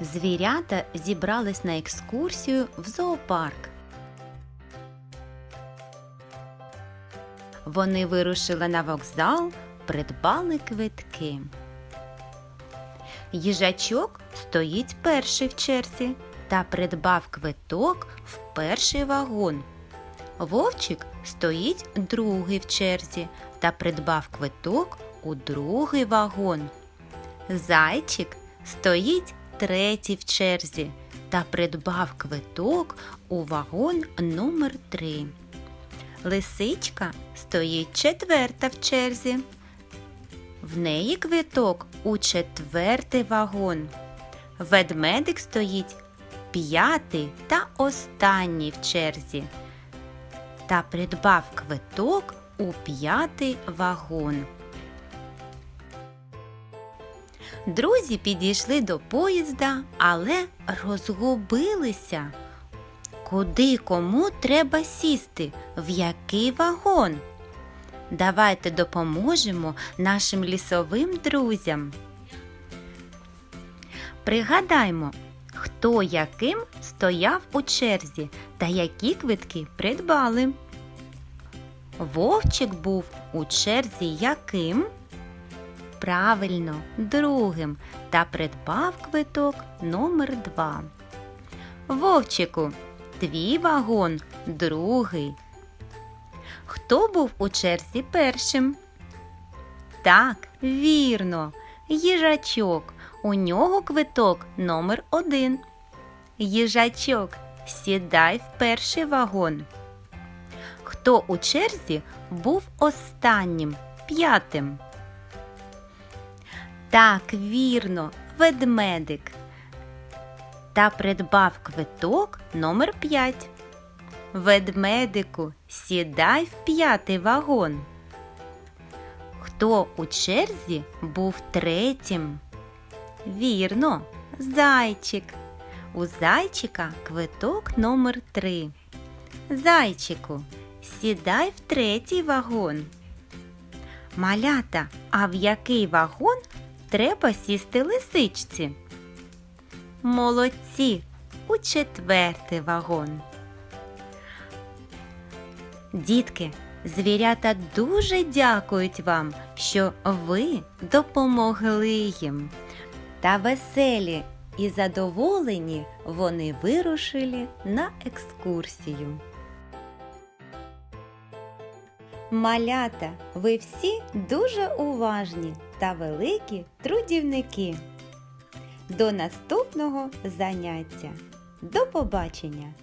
Звірята зібрались на екскурсію в зоопарк. Вони вирушили на вокзал, придбали квитки. Їжачок стоїть перший в черзі та придбав квиток в перший вагон. Вовчик стоїть другий в черзі та придбав квиток у другий вагон. Зайчик стоїть третій в черзі та придбав квиток у вагон номер 3 Лисичка стоїть четверта в черзі. В неї квиток у четвертий вагон. Ведмедик стоїть п'ятий та останній в черзі та придбав квиток у п'ятий вагон. Друзі підійшли до поїзда, але розгубилися. Куди кому треба сісти? В який вагон? Давайте допоможемо нашим лісовим друзям. Пригадаймо, хто яким стояв у черзі та які квитки придбали. Вовчик був у черзі яким? Правильно, другим та придбав квиток номер 2 Вовчику, твій вагон другий. Хто був у черзі першим? Так, вірно, їжачок. У нього квиток номер один. Їжачок, сідай в перший вагон. Хто у черзі був останнім, п'ятим? Так, вірно, ведмедик. Та придбав квиток номер 5. Ведмедику, сідай в п'ятий вагон. Хто у черзі був третім? Вірно, зайчик. У зайчика квиток номер 3. Зайчику, сідай в третій вагон. Малята, а в який вагон треба сісти лисичці? Молодці у четвертий вагон. Дітки, звірята дуже дякують вам, що ви допомогли їм. Та веселі і задоволені вони вирушили на екскурсію. Малята, ви всі дуже уважні та великі трудівники. До наступного заняття. До побачення!